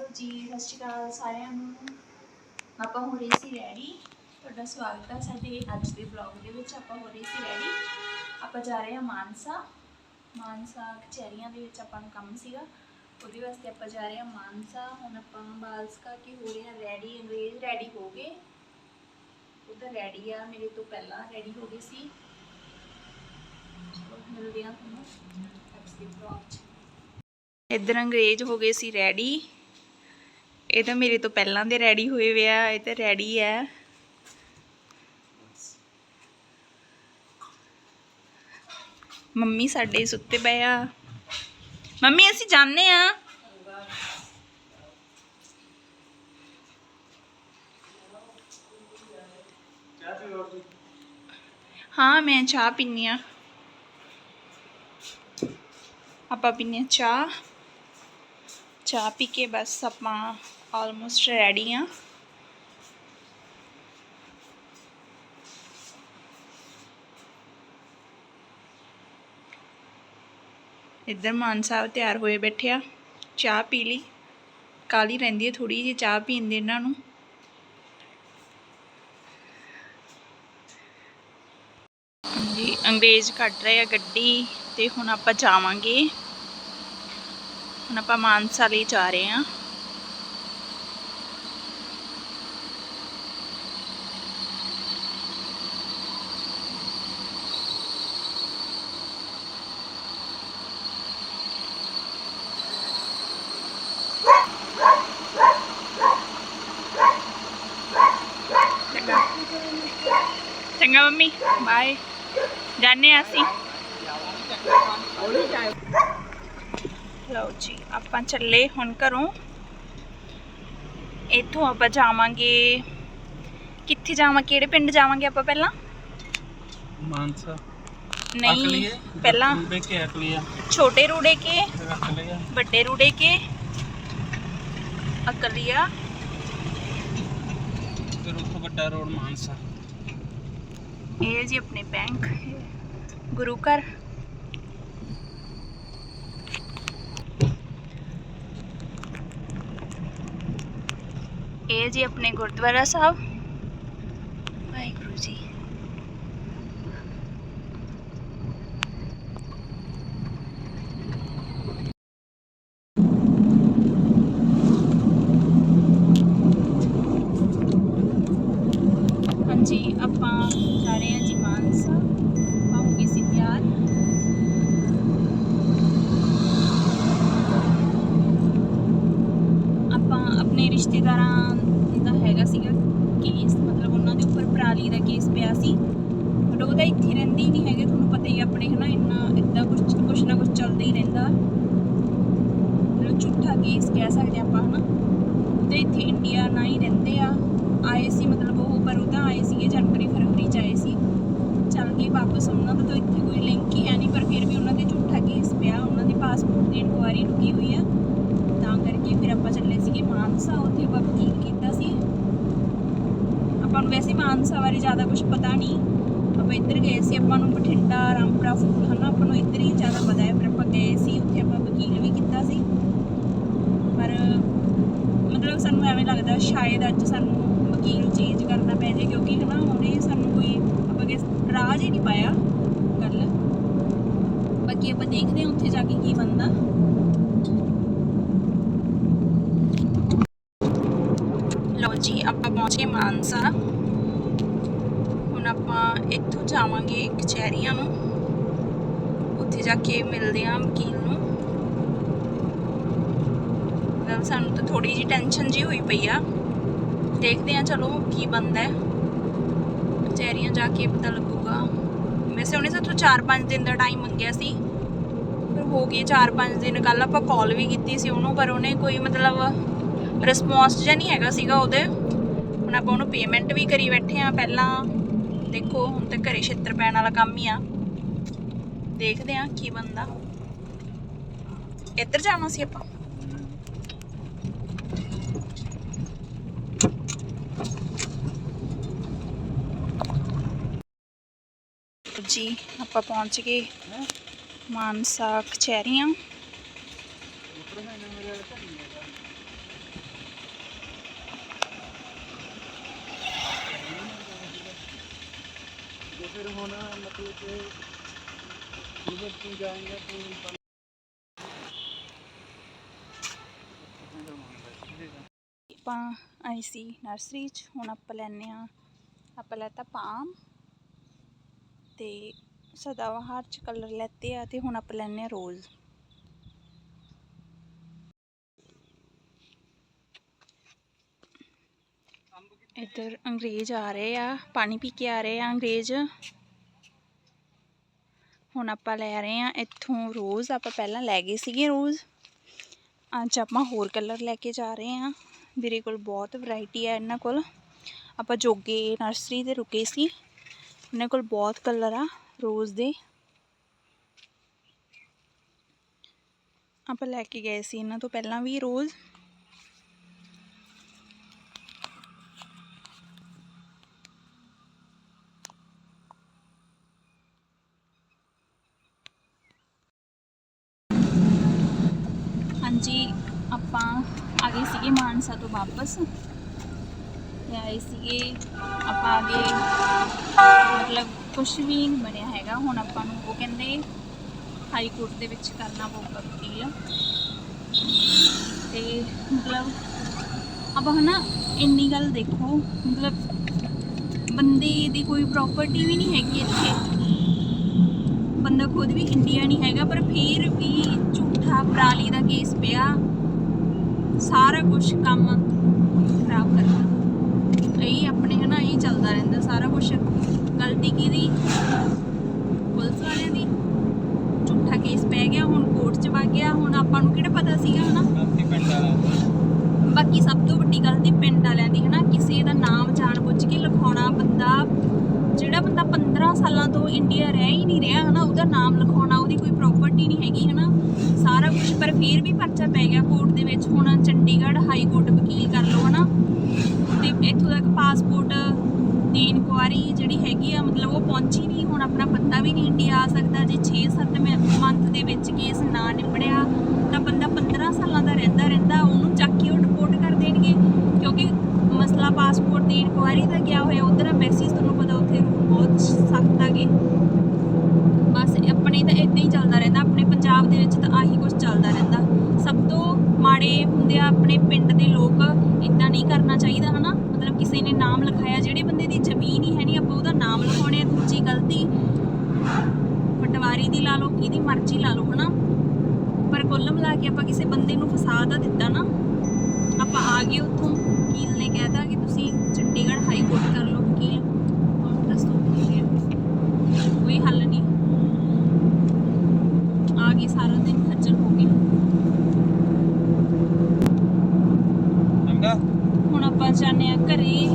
Hello ਜੀ, ਸਤਿ ਸ਼੍ਰੀ ਅਕਾਲ ਸਾਰਿਆਂ ਨੂੰ। ਆਪਾਂ ਹੋ ਰਹੇ ਸੀ ਰੈਡੀ ਤੁਹਾਡਾ ਸਵਾਗਤ ਹੈ ਸਾਡੇ ਅੱਜ ਦੇ ਵਲੌਗ ਦੇ ਵਿੱਚ। ਆਪਾਂ ਹੋ ਰਹੇ ਸੀ ਰੈਡੀ ਆਪਾਂ ਜਾ ਰਹੇ ਹਾਂ ਮਾਨਸਾ। ਮਾਨਸਾ ਕਚਹਿਰੀਆਂ ਦੇ ਵਿੱਚ ਆਪਾਂ ਨੂੰ ਕੰਮ ਸੀਗਾ। ਉਹਦੇ ਵਾਸਤੇ ਆਪਾਂ ਜਾ ਰਹੇ ਹਾਂ ਮਾਨਸਾ। ਹੁਣ ਆਪਾਂ ਬਾਲਸਕਾ ਕੇ ਹੋ ਰਹੇ ਹਾਂ ਰੈਡੀ ਅੰਗਰੇਜ਼ ਰੈਡੀ ਹੋ ਗਏ। ਉਹ ਰੈਡੀ ਆ, ਮੇਰੇ ਤੋਂ ਪਹਿਲਾਂ ਰੈਡੀ ਹੋ ਗਏ ਸੀ। ਮਿਲਦੇ ਹਾਂ ਤੁਹਾਨੂੰ ਅੱਜ ਦੇ ਵਲੌਗ 'ਚ। ਇੱਧਰ ਅੰਗਰੇਜ਼ ਹੋ ਗਏ ਸੀ ਰੈਡੀ ਇਹ ਤਾਂ ਮੇਰੇ ਤੋਂ ਪਹਿਲਾਂ ਦੇ ਰੈਡੀ ਹੋਏ ਵੇ ਆ, ਇਹ ਤਾਂ ਰੈਡੀ ਹੈ ਮੰਮੀ ਸਾਡੇ ਸੁੱਤੇ ਪਏ ਆ। ਮੰਮੀ, ਅਸੀਂ ਜਾਣੇ ਆ। ਹਾਂ, ਮੈਂ ਚਾਹ ਪੀਨੀ ਆ। ਆਪਾਂ ਪੀਨੇ ਆ ਚਾਹ। ਚਾਹ ਪੀ ਕੇ ਬਸ ਆਪਾਂ ਆਲਮੋਸਟ ਰੈਡੀ ਆ। ਇੱਧਰ ਮਾਨ ਸਾਹਿਬ ਤਿਆਰ ਹੋਏ ਬੈਠੇ ਆ। ਚਾਹ ਪੀ ਲਈ। ਕਾਲੀ ਰਹਿੰਦੀ ਹੈ ਥੋੜੀ ਜਿਹੀ ਚਾਹ ਪੀਣ ਦੇ ਇਹਨਾਂ ਨੂੰ। ਹਾਂਜੀ, ਅੰਗਰੇਜ਼ ਕੱਢ ਰਹੇ ਆ ਗੱਡੀ ਤੇ ਹੁਣ ਆਪਾਂ ਜਾਵਾਂਗੇ। ਹੁਣ ਆਪਾਂ ਮਾਨਸਾ ਲਈ ਜਾ ਰਹੇ ਹਾਂ ਮੰਮੀ ਬਾਏ ਜਾਣੇ ਆ ਅਸੀਂ। ਲਓ ਜੀ ਆਪਾਂ ਚੱਲੇ ਹੁਣ ਘਰੋਂ। ਇੱਥੋਂ ਆਪਾਂ ਜਾਵਾਂਗੇ। ਕਿੱਥੇ ਜਾਵਾਂ ਕਿਹੜੇ ਪਿੰਡ ਜਾਵਾਂਗੇ ਆਪਾਂ ਪਹਿਲਾਂ? ਮਾਨਸਾ। ਨਹੀਂ ਪਹਿਲਾਂ ਰੂੜੇ ਕੇ ਰੱਖ ਲਿਆ ਛੋਟੇ ਰੂੜੇ ਕੇ ਰੱਖ ਲਿਆ ਵੱਡੇ ਰੂੜੇ ਕੇ ਅਕਲੀਆ। ਫਿਰ ਉੱਥੋਂ ਵੱਡਾ ਰੋਡ ਮਾਨਸਾ। ਇਹ ਹੈ ਜੀ ਆਪਣੇ ਬੈਂਕ ਗੁਰੂ ਘਰ ਇਹ ਹੈ ਜੀ ਆਪਣੇ ਗੁਰਦੁਆਰਾ ਸਾਹਿਬ ਵਾਹਿਗੁਰੂ ਜੀ ਹਾਂਜੀ ਆਪਾਂ ਜਾ ਰਹੇ ਹਾਂ ਜੀ ਮਾਨਸਾ। ਆਪਾਂ ਹੋ ਗਏ ਸੀ ਤਿਆਰ। ਆਪਾਂ ਆਪਣੇ ਰਿਸ਼ਤੇਦਾਰਾਂ ਦਾ ਹੈਗਾ ਸੀਗਾ ਕੇਸ ਮਤਲਬ ਉਹਨਾਂ ਦੇ ਉੱਪਰ ਪਰਾਲੀ ਦਾ ਕੇਸ ਪਿਆ ਸੀ। ਬਟ ਉਹਦਾ ਇੱਥੇ ਰਹਿੰਦੇ ਹੀ ਨਹੀਂ ਹੈਗੇ, ਤੁਹਾਨੂੰ ਪਤਾ ਹੀ ਆਪਣੇ ਹਨਾ, ਇੰਨਾ ਇਦਾਂ ਕੁਝ ਕੁਛ ਨਾ ਕੁਝ ਚੱਲਦਾ ਹੀ ਰਹਿੰਦਾ। ਮਤਲਬ ਝੂਠਾ ਕੇਸ ਕਹਿ ਸਕਦੇ ਆਪਾਂ ਹਨਾ। ਤੇ ਇੱਥੇ ਇੰਡੀਆ ਨਾ ਹੀ ਰਹਿੰਦੇ ਆ ਆਏ ਸੀ ਮਤਲਬ ਉਹ ਪਰ ਉਹਦਾ ਆਏ ਸੀਗੇ ਜਨਵਰੀ ਫਰਵਰੀ ਚ ਆਏ ਸੀ। ਚੱਲ ਗਏ ਵਾਪਸ ਉਹਨਾਂ ਦਾ ਤਾਂ ਇੱਥੇ ਕੋਈ ਲਿੰਕ ਹੀ ਹੈ ਨਹੀਂ, ਪਰ ਫਿਰ ਵੀ ਉਹਨਾਂ ਦੇ ਝੂਠਾ ਕੇਸ ਪਿਆ। ਉਹਨਾਂ ਦੀ ਪਾਸਪੋਰਟ ਦੀ ਇਨਕੁਆਇਰੀ ਰੁਕੀ ਹੋਈ ਆ ਤਾਂ ਕਰਕੇ ਫਿਰ ਆਪਾਂ ਚੱਲੇ ਸੀਗੇ ਮਾਨਸਾ। ਉੱਥੇ ਆਪਾਂ ਵਕੀਲ ਕੀਤਾ ਸੀ। ਆਪਾਂ ਨੂੰ ਵੈਸੇ ਮਾਨਸਾ ਬਾਰੇ ਜ਼ਿਆਦਾ ਕੁਝ ਪਤਾ ਨਹੀਂ। ਆਪਾਂ ਇੱਧਰ ਗਏ ਸੀ, ਆਪਾਂ ਨੂੰ ਬਠਿੰਡਾ, ਰਾਮਪੁਰਾ ਫੂਲ ਹਨਾ ਆਪਾਂ ਨੂੰ ਇੱਧਰ ਹੀ ਜ਼ਿਆਦਾ ਪਤਾ ਹੈ ਫਿਰ ਆਪਾਂ ਗਏ ਸੀ, ਉੱਥੇ ਆਪਾਂ ਵਕੀਲ ਵੀ ਕੀਤਾ ਸੀ। ਪਰ ਮਤਲਬ ਸਾਨੂੰ ਐਵੇਂ ਲੱਗਦਾ ਸ਼ਾਇਦ ਅੱਜ ਸਾਨੂੰ ਵਕੀਲ ਚੇਂਜ ਕਰਨਾ ਪੈ ਜਾਏ ਕਿਉਂਕਿ ਹਨਾ ਉਹਨੇ ਸਾਨੂੰ ਕੋਈ ਆਪਾਂ ਕਿਸ ਹੀ ਨਹੀਂ ਪਾਇਆ ਗੱਲ ਬਾਕੀ ਆਪਾਂ ਦੇਖਦੇ ਹਾਂ ਉੱਥੇ ਜਾ ਕੇ ਕੀ ਬਣਦਾ। ਲਓ ਜੀ, ਆਪਾਂ ਪਹੁੰਚੇ ਮਾਨਸਾ। ਹੁਣ ਆਪਾਂ ਇੱਥੋਂ ਜਾਵਾਂਗੇ ਕਚਹਿਰੀਆਂ ਨੂੰ। ਉੱਥੇ ਜਾ ਕੇ ਮਿਲਦੇ ਹਾਂ ਵਕੀਲ ਨੂੰ। ਮਤਲਬ ਸਾਨੂੰ ਤਾਂ ਥੋੜੀ ਜੀ ਟੈਨਸ਼ਨ ਜੀ ਹੋਈ ਪਈ ਆ। ਦੇਖਦੇ ਆ ਚਲੋ ਕੀ ਬੰਦਾ ਹੈ। ਕਚਹਿਰੀਆਂ ਜਾ ਕੇ ਪਤਾ ਲੱਗੂਗਾ। ਵੈਸੇ ਉਹਨੇ ਸਾਥੋਂ 4-5 ਦਿਨ ਦਾ ਟਾਈਮ ਮੰਗਿਆ ਸੀ। ਫਿਰ ਹੋ ਗਏ 4-5 ਦਿਨ ਕੱਲ ਆਪਾਂ ਕਾਲ ਵੀ ਕੀਤੀ ਸੀ ਉਹਨੂੰ, ਪਰ ਉਹਨੇ ਕੋਈ ਮਤਲਬ ਰਿਸਪੌਂਸ ਜਿਹਾ ਨਹੀਂ ਹੈਗਾ ਸੀਗਾ ਉਹਦੇ। ਹੁਣ ਆਪਾਂ ਉਹਨੂੰ ਪੇਮੈਂਟ ਵੀ ਕਰੀ ਬੈਠੇ ਆ ਪਹਿਲਾਂ। ਦੇਖੋ, ਹੁਣ ਤਾਂ ਘਰੇ ਛਿੱਤਰ ਪੈਣ ਵਾਲਾ ਕੰਮ ਹੀ ਆ। ਦੇਖਦੇ ਆ ਕੀ ਬੰਦਾ ਇੱਧਰ ਜਾਣਾ ਸੀ ਆਪਾਂ। ਜੀ, ਆਪਾਂ ਪਹੁੰਚ ਗਏ ਮਾਨਸਾ ਕਚਹਿਰੀਆਂ ਆਪਾਂ ਆਈ ਸੀ ਨਰਸਰੀ ਚ, ਹੁਣ ਆਪਾਂ ਲੈਨੇ ਆ ਆਪਾਂ ਲੈਤਾ ਪਾਮ ਤੇ ਸਦਾਬਹਾਰ 'ਚ ਕਲਰ ਲੈਤੇ ਆ ਤੇ ਹੁਣ ਆਪਾਂ ਲੈਨੇ ਆ ਰੋਜ਼ ਇੱਧਰ ਅੰਗਰੇਜ਼ ਆ ਰਹੇ ਆ, ਪਾਣੀ ਪੀ ਕੇ ਆ ਰਹੇ ਆ ਅੰਗਰੇਜ਼। ਹੁਣ ਆਪਾਂ ਲੈ ਰਹੇ ਆ, ਇੱਥੋਂ ਰੋਜ਼ ਆਪਾਂ ਪਹਿਲਾਂ ਲੈ ਗਏ ਸੀਗੇ ਰੋਜ਼ ਅੱਜ ਆਪਾਂ ਹੋਰ ਕਲਰ ਲੈ ਕੇ ਜਾ ਰਹੇ ਆ। ਮੇਰੇ ਕੋਲ ਬਹੁਤ ਵੈਰਾਈਟੀ ਹੈ ਇਹਨਾਂ ਕੋਲ। ਆਪਾਂ ਜੋਗੇ ਨਰਸਰੀ ਤੇ ਰੁਕੇ ਸੀ। ਇਹਨਾਂ ਕੋਲ ਬਹੁਤ ਕਲਰ ਆ ਰੋਜ਼ ਦੇ। ਆਪਾਂ ਲੈ ਕੇ ਗਏ ਸੀ ਇਹਨਾਂ ਤੋਂ ਪਹਿਲਾਂ ਵੀ ਰੋਜ਼ ਹਾਂਜੀ, ਆਪਾਂ ਆ ਗਏ ਸੀਗੇ ਮਾਨਸਾ ਤੋਂ ਵਾਪਸ। ਤੇ ਆਏ ਸੀਗੇ। ਆਪਾਂ ਆ ਗਏ ਮਤਲਬ ਕੁਝ ਵੀ ਨਹੀਂ ਬਣਿਆ ਹੈਗਾ। ਹੁਣ ਆਪਾਂ ਨੂੰ ਉਹ ਕਹਿੰਦੇ ਹਾਈ ਕੋਰਟ ਦੇ ਵਿੱਚ ਕਰਨਾ ਪਊਗਾ ਵਕੀਲ। ਤੇ ਮਤਲਬ ਆਪਾਂ ਹਨਾ ਇੰਨੀ ਗੱਲ ਦੇਖੋ, ਮਤਲਬ ਬੰਦੇ ਦੀ ਕੋਈ ਪ੍ਰਾਪਰਟੀ ਵੀ ਨਹੀਂ ਹੈਗੀ ਇੱਥੇ। ਬੰਦਾ ਖੁਦ ਵੀ ਇੰਡੀਆ ਨਹੀਂ ਹੈਗਾ, ਪਰ ਫਿਰ ਵੀ ਝੂਠਾ ਪਰਾਲੀ ਦਾ ਕੇਸ ਪਿਆ। ਸਾਰਾ ਕੁਝ ਕੰਮ ਖਰਾਬ ਕਰਦਾ ਇਹ ਆਪਣੇ ਹਨਾ ਇਹ ਚੱਲਦਾ ਰਹਿੰਦਾ ਸਾਰਾ ਕੁਝ ਗਲਤੀ ਕਿਹਦੀ ਪੁਲਿਸ ਵਾਲਿਆਂ ਦੀ। ਝੂਠਾ ਕੇਸ ਪੈ ਗਿਆ ਹੁਣ ਕੋਰਟ 'ਚ ਵਗ ਗਿਆ। ਹੁਣ ਆਪਾਂ ਨੂੰ ਕਿਹੜਾ ਪਤਾ ਸੀਗਾ ਹਨਾ? ਬਾਕੀ ਸਭ ਤੋਂ ਵੱਡੀ ਗੱਲ ਦੀ ਪਿੰਡ ਵਾਲਿਆਂ ਦੀ ਹਨਾ। ਕਿਸੇ ਦਾ ਨਾਮ ਜਾਣ ਬੁੱਝ ਕੇ ਲਿਖਾਉਣਾ ਬੰਦਾ ਜਿਹੜਾ ਬੰਦਾ 15 ਸਾਲਾਂ ਤੋਂ ਇੰਡੀਆ ਰਹਿ ਹੀ ਨਹੀਂ ਰਿਹਾ ਹਨਾ ਉਹਦਾ ਨਾਮ ਲਿਖਾਉਣਾ ਉਹਦੀ ਕੋਈ ਪ੍ਰਾਪਰਟੀ ਨਹੀਂ ਹੈਗੀ ਹਨਾ। ਸਾਰਾ ਕੁਝ ਪਰ ਫੇਰ ਵੀ ਪਰਚਾ ਪੈ ਗਿਆ ਕੋਰਟ ਦੇ ਵਿੱਚ। ਹੁਣ ਚੰਡੀਗੜ੍ਹ ਹਾਈ ਕੋਰਟ ਵਕੀਲ ਕਰ ਲਓ ਹਨਾ। ਤੇ ਇੱਥੋਂ ਤੱਕ ਪਾਸਪੋਰਟ ਇਨਕੁਆਰੀ ਜਿਹੜੀ ਹੈਗੀ ਆ, ਮਤਲਬ ਉਹ ਪਹੁੰਚੀ ਨਹੀਂ, ਹੁਣ ਆਪਣਾ ਬੰਦਾ ਵੀ ਨਹੀਂ ਇੰਡੀਆ ਆ ਸਕਦਾ। ਜੇ 6-7 ਮੰਥ ਦੇ ਵਿੱਚ ਕੇਸ ਨਾ ਨਿਬੜਿਆ, ਤਾਂ ਬੰਦਾ 15 ਸਾਲਾਂ ਦਾ ਰਹਿੰਦਾ ਰਹਿੰਦਾ, ਉਹਨੂੰ ਚੱਕ ਕੇ ਉਹ ਰਿਪੋਰਟ ਕਰ ਦੇਣਗੇ। ਕਿਉਂਕਿ ਮਸਲਾ ਪਾਸਪੋਰਟ ਦੀ ਇਨਕੁਆਰੀ ਦਾ ਗਿਆ ਹੋਇਆ ਉਧਰ ਐਮਬੈਸੀਜ਼ ਤੁਹਾਨੂੰ ਪਤਾ ਉੱਥੇ ਰੂਲ ਬਹੁਤ ਸਖਤ ਹੈਗੇ ਬਸ ਆਪਣੇ ਤਾਂ ਇਦਾਂ ਹੀ ਚੱਲਦਾ ਰਹਿੰਦਾ ਆਪਣੇ ਪੰਜਾਬ ਦੇ ਵਿੱਚ ਤਾਂ ਆਹੀ ਕੁਝ ਚੱਲਦਾ ਰਹਿੰਦਾ ਸਭ ਤੋਂ ਮਾੜੇ ਹੁੰਦੇ ਆ ਆਪਣੇ ਪਿੰਡ ਦੇ ਲੋਕ ਇਦਾਂ ਨਹੀਂ ਕਰਨਾ ਚਾਹੀਦਾ ਹਨਾ ਮਤਲਬ ਕਿਸੇ ਨੇ ਨਾਮ ਲਿਖਾਇਆ ਜਿਹੜੇ ਬੰਦੇ ਦੀ ਜ਼ਮੀਨ ਹੀ ਹੈ ਨਹੀਂ ਆਪਾਂ ਉਹਦਾ ਨਾਮ ਲਿਖਾਉਣੇ ਆ ਦੂਜੀ ਗਲਤੀ ਪਟਵਾਰੀ ਦੀ ਲਾ ਲਓ ਕਿਹਦੀ ਮਰਜ਼ੀ ਲਾ ਲਓ ਹਨਾ? ਪਰ ਕੁੱਲ ਮਿਲਾ ਕੇ ਆਪਾਂ ਕਿਸੇ ਬੰਦੇ ਨੂੰ ਫਸਾ ਤਾਂ ਦਿੱਤਾ ਨਾ ਆਪਾਂ ਆ ਗਏ ਉੱਥੋਂ। ਵਕੀਲ ਨੇ ਕਹਿਤਾ ਕਿ ਤੁਸੀਂ ਚੰਡੀਗੜ੍ਹ ਹਾਈ ਕੋਰਟ ਕਰ ਲਓ ਵਕੀਲ। ਹੁਣ ਦੱਸੋ ਕੀ ਕਰੀਏ ਕੋਈ ਹੱਲ ਨਹੀਂ। ਆ ਗਏ ਸਾਰਾ ਦਿਨ ਖੱਜਲ ਹੋ ਗਏ। चंगा ਹੁਣ ਆਪਾਂ ਜਾਂਦੇ ਆ ਘਰੇ।